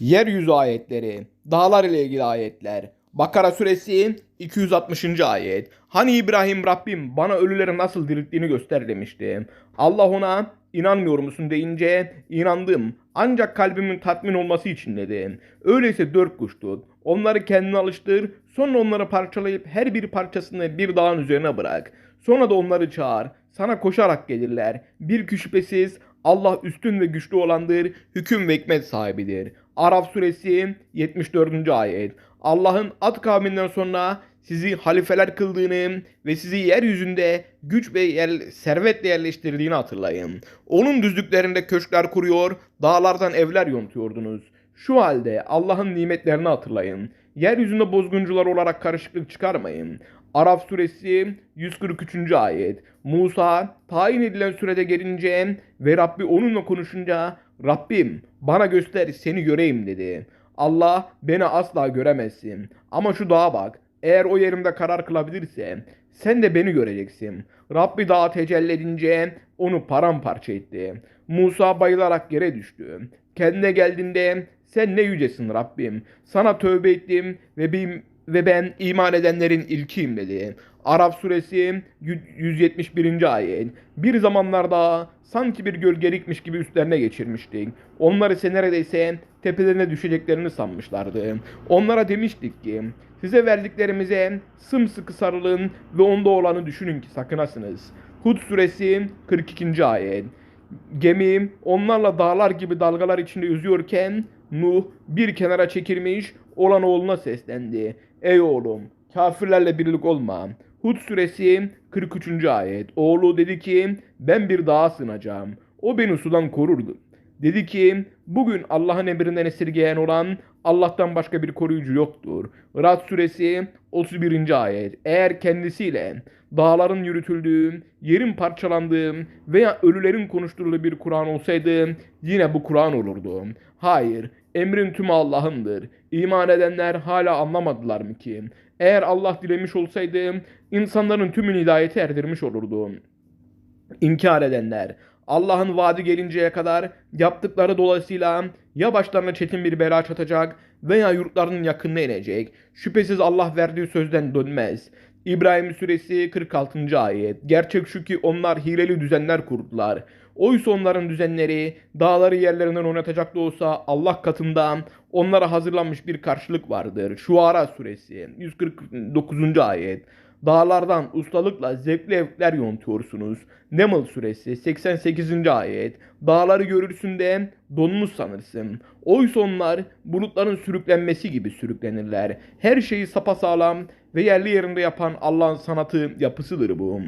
Yeryüzü ayetleri, dağlar ile ilgili ayetler. Bakara suresi 260. ayet. Hani İbrahim Rabbim bana ölüleri nasıl dirilttiğini göster demişti. Allah ona inanmıyor musun deyince inandım ancak kalbimin tatmin olması için dedi. Öyleyse dört kuş tut. Onları kendine alıştır. Sonra onları parçalayıp her bir parçasını bir dağın üzerine bırak. Sonra da onları çağır. Sana koşarak gelirler. Bir ki şüphesiz Allah üstün ve güçlü olandır, hüküm ve hikmet sahibidir. Araf suresi 74. ayet. Allah'ın at kavminden sonra sizi halifeler kıldığını ve sizi yeryüzünde güç ve yer, servetle yerleştirdiğini hatırlayın. Onun düzlüklerinde köşkler kuruyor, dağlardan evler yontuyordunuz. Şu halde Allah'ın nimetlerini hatırlayın. Yeryüzünde bozguncular olarak karışıklık çıkarmayın. Araf suresi 143. ayet. Musa tayin edilen sürede gelince ve Rabbi onunla konuşunca Rabbim bana göster seni göreyim dedi. Allah beni asla göremezsin ama şu dağa bak eğer o yerimde karar kılabilirse sen de beni göreceksin. Rabbi dağa tecelli edince onu paramparça etti. Musa bayılarak yere düştü. Kendine geldiğinde sen ne yücesin Rabbim. Sana tövbe ettim ve bir ve ben iman edenlerin ilkiyim dedi. Arap suresi 171. ayet. Bir zamanlarda sanki bir gölgelikmiş gibi üstlerine geçirmiştik. Onları ise neredeyse tepelerine düşeceklerini sanmışlardı. Onlara demiştik ki size verdiklerimize sımsıkı sarılın ve onda olanı düşünün ki sakınasınız. Hud suresi 42. ayet. Gemi onlarla dağlar gibi dalgalar içinde yüzüyorken Nuh bir kenara çekilmiş olan oğluna seslendi. Ey oğlum kafirlerle birlik olma. Hud suresi 43. ayet. Oğlu dedi ki ben bir dağa sığınacağım. O beni sudan korurdu. Dedi ki bugün Allah'ın emrinden esirgeyen olan Allah'tan başka bir koruyucu yoktur. Rad suresi 31. ayet. Eğer kendisiyle dağların yürütüldüğü, yerin parçalandığı veya ölülerin konuşturulduğu bir Kur'an olsaydı yine bu Kur'an olurdu. Hayır, emrin tümü Allah'ındır. İman edenler hala anlamadılar mı ki? Eğer Allah dilemiş olsaydı insanların tümünü hidayete erdirmiş olurdu. İnkar edenler Allah'ın vaadi gelinceye kadar yaptıkları dolayısıyla ya başlarına çetin bir bela çatacak veya yurtlarının yakınına inecek. Şüphesiz Allah verdiği sözden dönmez. İbrahim suresi 46. ayet. Gerçek şu ki onlar hileli düzenler kurdular. Oysa onların düzenleri dağları yerlerinden oynatacak da olsa Allah katında onlara hazırlanmış bir karşılık vardır. Şuara suresi 149. ayet. Dağlardan ustalıkla zevkli evler yontuyorsunuz. Neml suresi 88. ayet. Dağları görürsün de donmuş sanırsın. Oysa onlar bulutların sürüklenmesi gibi sürüklenirler. Her şeyi sapasağlam ve yerli yerinde yapan Allah'ın sanatı yapısıdır bu.